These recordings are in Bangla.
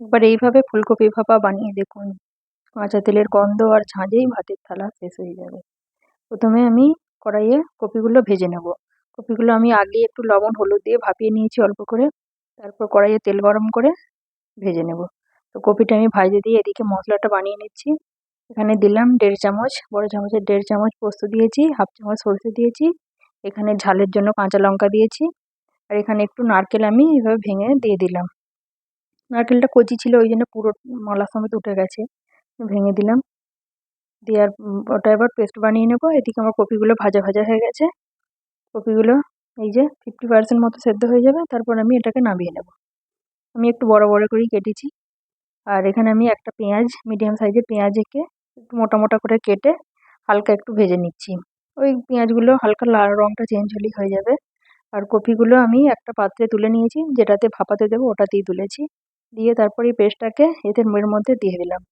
একবার এইভাবে ফুলকপি ভাপা বানিয়ে দেখুন। কাঁচা তেলের গন্ধ আর ঝাঁঝেই ভাতের থালা শেষ হয়ে যাবে। প্রথমে আমি কড়াইয়ে কপিগুলো ভেজে নেব। কপিগুলো আমি আগে একটু লবণ, হলুদ দিয়ে ভাপিয়ে নিয়েছি অল্প করে। তারপর কড়াইয়ে তেল গরম করে ভেজে নেব। তো কপিটা আমি ভাজে দিয়ে এদিকে মশলাটা বানিয়ে নিচ্ছি। এখানে দিলাম দেড় চামচ, বড় চামচের দেড় চামচ পোস্ত দিয়েছি, হাফ চামচ সরষে দিয়েছি, এখানে ঝালের জন্য কাঁচা লঙ্কা দিয়েছি। আর এখানে একটু নারকেল আমি এভাবে ভেঙে দিয়ে দিলাম। নারকেলটা কচি ছিল, ওই জন্য পুরো মালা সমেত উঠে গেছে। ভেঙে দিলাম। দিয়ে আর ওটা এবার পেস্ট বানিয়ে নেব। এদিকে আমার কপিগুলো ভাজা ভাজা হয়ে গেছে। কপিগুলো এই যে ফিফটি পার্সেন্ট মতো সেদ্ধ হয়ে যাবে। তারপর আমি এটাকে নামিয়ে নেব। আমি একটু বড় বড় করেই কেটেছি। আর এখানে আমি একটা পেঁয়াজ মিডিয়াম সাইজের পেঁয়াজ এঁকে একটু মোটা মোটা করে কেটে হালকা একটু ভেজে নিচ্ছি। ওই পেঁয়াজগুলো হালকা লাল রঙটা চেঞ্জ হলেই হয়ে যাবে। আর কপিগুলো আমি একটা পাত্রে তুলে নিয়েছি। যেটাতে ভাপাতে দেবো ওটাতেই তুলেছি। দিয়ে তারপর এই পেস্টটাকে এদের এর মধ্যে দিয়ে দিলাম।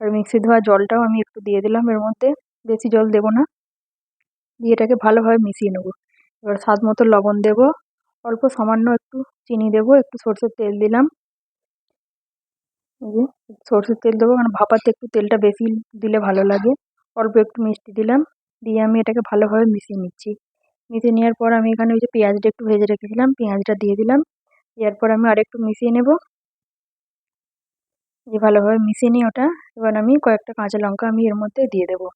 আর মিক্সি ধোয়া জলটাও আমি একটু দিয়ে দিলাম এর মধ্যে, বেশি জল দেবো না। দিয়ে এটাকে ভালোভাবে মিশিয়ে নেব। এবার স্বাদ মতো লবণ দেব, অল্প সামান্য একটু চিনি দেব, একটু সরষের তেল দিলাম। এই সরষের তেল দেবো, কারণ ভাপাতে একটু তেলটা বেশি দিলে ভালো লাগে। অল্প একটু মিষ্টি দিলাম, দিয়ে আমি এটাকে ভালোভাবে মিশিয়ে নিচ্ছি। মিশিয়ে নেওয়ার পর আমি এখানে ওই যে পেঁয়াজটা একটু ভেজে রেখেছিলাম, পেঁয়াজটা দিয়ে দিলাম। দেওয়ার পর আমি আরেকটু মিশিয়ে নেব। দিয়ে ভালোভাবে মিশিয়ে নিই ওটা, এবার আমি কয়েকটা কাঁচা লঙ্কা আমি এর মধ্যে দিয়ে দেবো।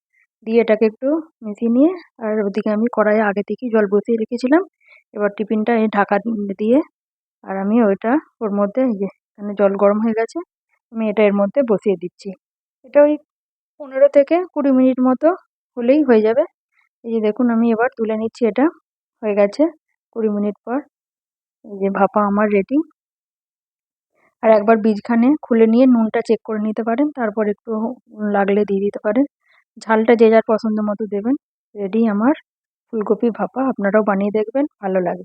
দিয়ে এটাকে একটু মিশিয়ে নিয়ে, আর ওদিকে আমি কড়াইয়ে আগে থেকেই জল বসিয়ে রেখেছিলাম। এবার টিফিনটা এই ঢাকা দিয়ে, আর আমি ওইটা ওর মধ্যে যে এখানে জল গরম হয়ে গেছে, আমি এটা এর মধ্যে বসিয়ে দিচ্ছি। এটা ওই পনেরো থেকে কুড়ি মিনিট মতো হলেই হয়ে যাবে। এই যে দেখুন, আমি এবার তুলে নিচ্ছি এটা, হয়ে গেছে কুড়ি মিনিট পর। এই যে ভাপা আমার রেডি আর একবার বীজখানে খুলে নিয়ে নুনটা চেক করে নিতে পারেন। তারপর একটু লাগলে দিয়ে দিতে পারেন। ঝালটা যে যার পছন্দ মতো দেবেন। রেডি আমার ফুলকপি ভাপা, আপনারাও বানিয়ে দেখবেন, ভালো লাগবে।